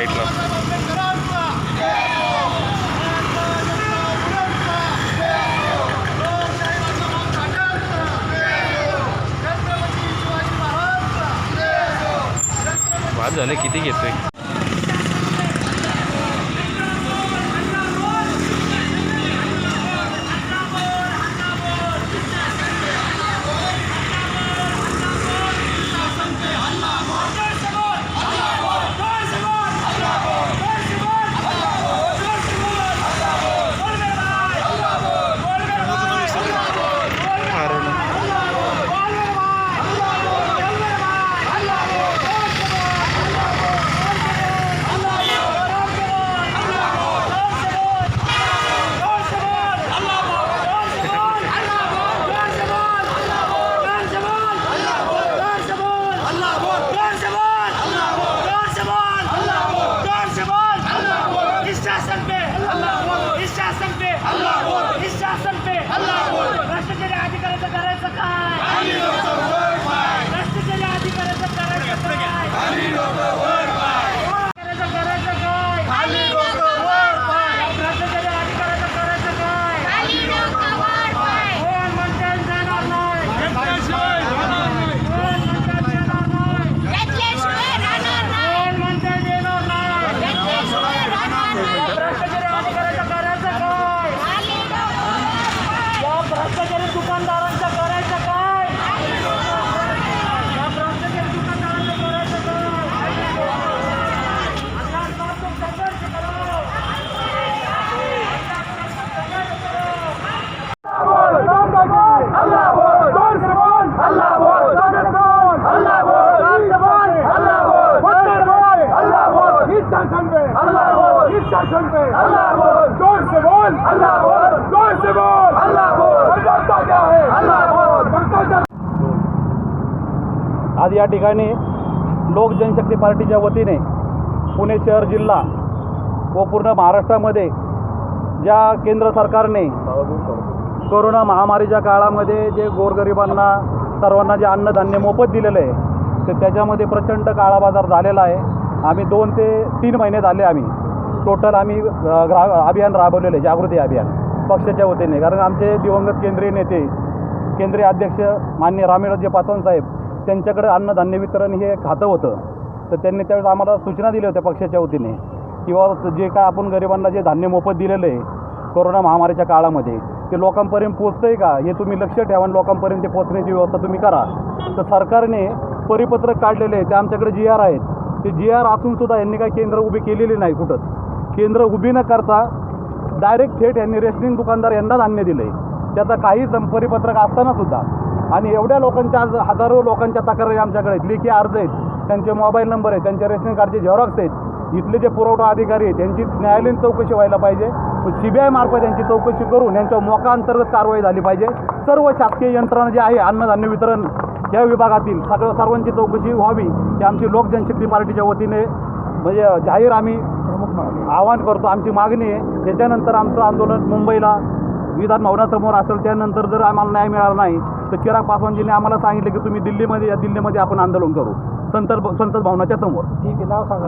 साईडला. बाद झालं किती घेतोय आज या ठिकाणी लोक जनशक्ती पार्टीच्या वतीने पुणे शहर जिल्हा व पूर्ण महाराष्ट्रामध्ये ज्या केंद्र सरकारने कोरोना महामारीच्या काळामध्ये जे गोरगरिबांना सर्वांना जे अन्नधान्य मोफत दिलेलं आहे तर त्याच्यामध्ये प्रचंड काळाबाजार झालेला आहे. आम्ही दोन ते तीन महिने झाले आम्ही. टोटल आम्ही ग्रा अभियान राबवलेलं आहे जागृती अभियान पक्षाच्या वतीने. कारण आमचे दिवंगत केंद्रीय नेते केंद्रीय अध्यक्ष मान्य रामेळजे पासवान साहेब त्यांच्याकडे अन्नधान्य वितरण हे खातं होतं. तर त्यांनी त्यावेळेस आम्हाला सूचना दिल्या होत्या पक्षाच्या वतीने किंवा जे काय आपण गरिबांना जे धान्य मोफत दिलेलं आहे कोरोना महामारीच्या काळामध्ये ते लोकांपर्यंत पोचतं आहे का? हे तुम्ही लक्ष ठेवा आणि लोकांपर्यंत ते पोचण्याची व्यवस्था तुम्ही करा. तर सरकारने परिपत्रक काढलेले आहे ते आमच्याकडे जी आर आहेत. ते जी आर असूनसुद्धा यांनी काही केंद्र उभी केलेली नाही कुठंच. केंद्र उभी न करता डायरेक्ट थेट यांनी रेशनिंग दुकानदार यांना धान्य दिलं आहे त्याचा काही सं- परिपत्रक असताना सुद्धा आणि एवढ्या लोकांच्या आज हजारो लोकांच्या तक्रारी आमच्याकडे आहेत. लेखी अर्ज आहेत. त्यांचे मोबाईल नंबर आहेत. त्यांच्या रेशनिंग कार्डचे झेरॉक्स आहेत. इथले जे पुरवठा अधिकारी आहेत त्यांची न्यायालयीन चौकशी व्हायला पाहिजे. सी बी आय मार्फत यांची चौकशी करून यांच्या मोका अंतर्गत कारवाई झाली पाहिजे. सर्व शासकीय यंत्रणा जे आहे अन्नधान्य वितरण या विभागातील सगळं सर्वांची चौकशी व्हावी ही आमची लोक जनशक्ती पार्टीच्या वतीने म्हणजे जाहीर आम्ही आवाहन करतो. आमची मागणी आहे. त्याच्यानंतर आमचं आंदोलन मुंबईला विधान भवनासमोर असेल त्यानंतर जर आम्हाला न्याय मिळाला नाही तर चिराग पासवानजींनी आम्हाला सांगितलं की तुम्ही दिल्लीमध्ये या दिल्लीमध्ये आपण आंदोलन करू. संत संसद भवनाच्या समोर. ठीक आहे नाव सांगा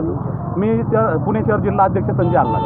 मी पुणे शहर जिल्हा अध्यक्ष संजय आल्ला